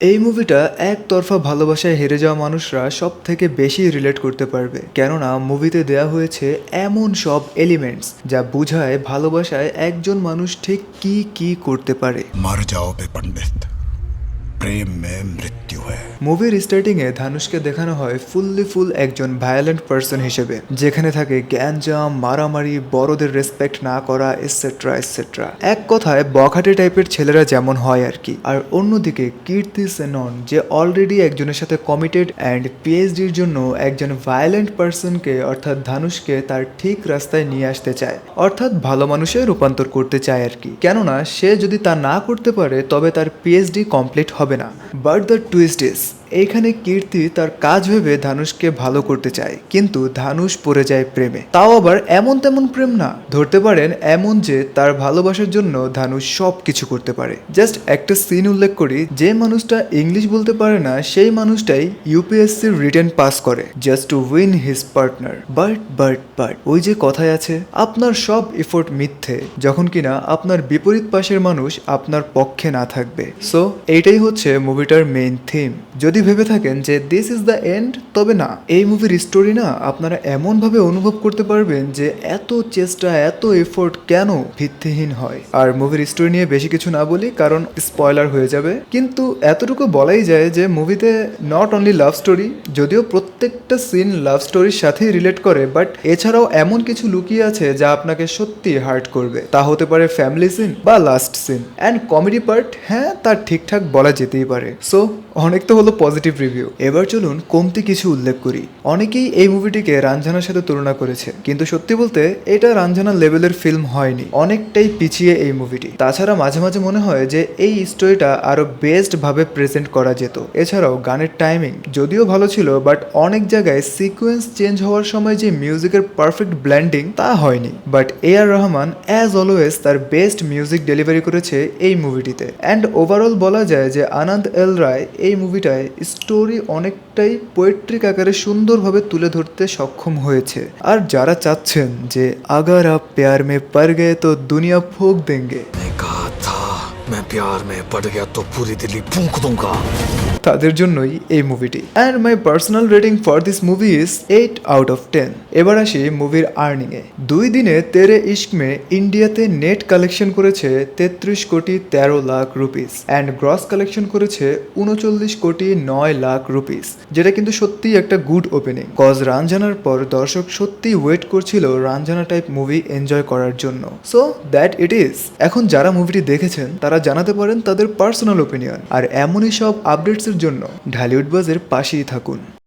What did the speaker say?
এই মুভিটা একতরফা ভালোবাসায় হেরে যাওয়া মানুষরা সব থেকে বেশি রিলেট করতে পারবে। কেননা মুভিতে দেয়া হয়েছে এমন সব এলিমেন্টস যা বুঝায় ভালোবাসায় একজন মানুষ ঠিক কি কি করতে পারে। মার যাও প্রেম মে মৃত্যু হয় মুভির স্টার্টিং এ ধানুষকে দেখানো হয় ফুললি ফুল একজন ভায়োলেন্ট পার্সন হিসেবে, যেখানে থাকে গ্যাঞ্জাম, মারামারি, বড়দের রেসপেক্ট না করা এটসেট্রা এসেট্রা এক কথায়, বখাটে টাইপের ছেলেরা যেমন হয় আর কি। আর অন্যদিকে, কীর্তি সেনন, যে অলরেডি একজনের সাথে কমিটেড অ্যান্ড পিএইচডির জন্য একজন ভায়োলেন্ট পার্সনকে অর্থাৎ ধানুষকে তার ঠিক রাস্তায় নিয়ে আসতে চায়, অর্থাৎ ভালো মানুষে রূপান্তর করতে চায় আর কি। কেননা, সে যদি তা না করতে পারে, তবে তার পিএইচডি কমপ্লিট হবে না। বাট দ্য টুইস্ট ইজ এইখানে কীর্তি তার কাজ ভেবে ধানুষকে ভালো করতে চায়, কিন্তু ধানুষ পড়ে যায় প্রেমে। তাও আবার এমন তেমন প্রেম না, ধরতে পারেন এমন যে তার ভালোবাসার জন্য ধানুষ সব কিছু করতে পারে। জাস্ট একটা সিন উল্লেখ করি, যে মানুষটা ইংলিশ বলতে পারে না, সেই মানুষটাই ইউপিএসসির রিটেন পাস করে just to win his partner but but but ওই যে কথায় আছে, আপনার সব এফোর্ট মিথ্যে, যখন কিনা আপনার বিপরীত পাশের মানুষ আপনার পক্ষে না থাকবে। সো এইটাই হচ্ছে মুভিটার মেইন থিম যদি ভেবে থাকেন যে দিস ইজ দ্য এন্ড তবে না, এই মুভির স্টোরি না আপনারা এমনভাবে অনুভব করতে পারবেন যে এত চেষ্টা, এত এফোর্ট কেন ভিত্তিহীন হয়। আর মুভির স্টোরি নিয়ে বেশি কিছু না বলি, কারণ স্পয়লার হয়ে যাবে। কিন্তু এতটুকু বলাই যায় যে মুভিতে নট অনলি লাভ স্টোরি যদিও প্রত্যেকটা সিন লাভ স্টোরির সাথেই রিলেট করে বাট এছাড়াও এমন কিছু লুকিয়ে আছে যা আপনাকে সত্যি হার্ট করবে। তা হতে পারে ফ্যামিলি সিন বা last scene and comedy part হ্যাঁ তার ঠিকঠাক বলা যেতেই পারে। সো অনেক তো হলো পজিটিভ রিভিউ এবার চলুন কমতি কিছু উল্লেখ করি। অনেকেই এই মুভিটিকে রাঞ্জানার সাথে তুলনা করেছে। কিন্তু সত্যি বলতে, এটা রাঞ্জানা লেভেলের ফিল্ম হয়নি। অনেকটাই পিছিয়ে এই মুভিটি তাছাড়া মাঝে মাঝে মনে হয় যে, এই স্টোরিটা আরও বেস্ট ভাবে প্রেজেন্ট করা যেত। এছাড়াও গানের টাইমিং যদিও ভালো ছিল বাট অনেক জায়গায় সিকোয়েন্স চেঞ্জ হওয়ার সময় যে মিউজিকের পারফেক্ট ব্ল্যান্ডিং তা হয়নি। But A R Rahman as always তার বেস্ট মিউজিক ডেলিভারি করেছে এই মুভিটিতে অ্যান্ড ওভারঅল বলা যায় যে আনন্দ এল রায় এই মুভিটায় স্টোরি অনেকটাই পোয়েট্রিক আকারে সুন্দরভাবে তুলে ধরতে সক্ষম হয়েছে। আর যারা চাচ্ছেন যে আগার আপ প্যার মে পার গে তো দুনিয়া ফোক দেঙ্গে। मैं प्यार में पड़ गया तो पूरी दिल्ली फूंक दूंगा তাদের জন্যই এই মুভিটি and my personal rating for this movie is eight out of ten এবার আসি মুভির আর্নিং এ দুই দিনে তেরে ইস্ক মে ইন্ডিয়াতে নেট কালেকশন করেছে তেত্রিশ কোটি তেরো lakh rupees and gross collection করেছে উনচল্লিশ কোটি নয় লাখ রুপিস যেটা কিন্তু সত্যিই একটা গুড ওপেনিং কজ রানজানার পর দর্শক সত্যিই ওয়েট করছিল রানজানা টাইপ মুভি এনজয় করার জন্য সো দ্যাট ইট ইজ এখন যারা মুভিটি দেখেছেন তারা জানাতে পারেন তাদের পার্সোনাল ওপিনিয়ন আর এমনই সব আপডেটসের জন্য ঢালিউড বাজের পাশেই থাকুন।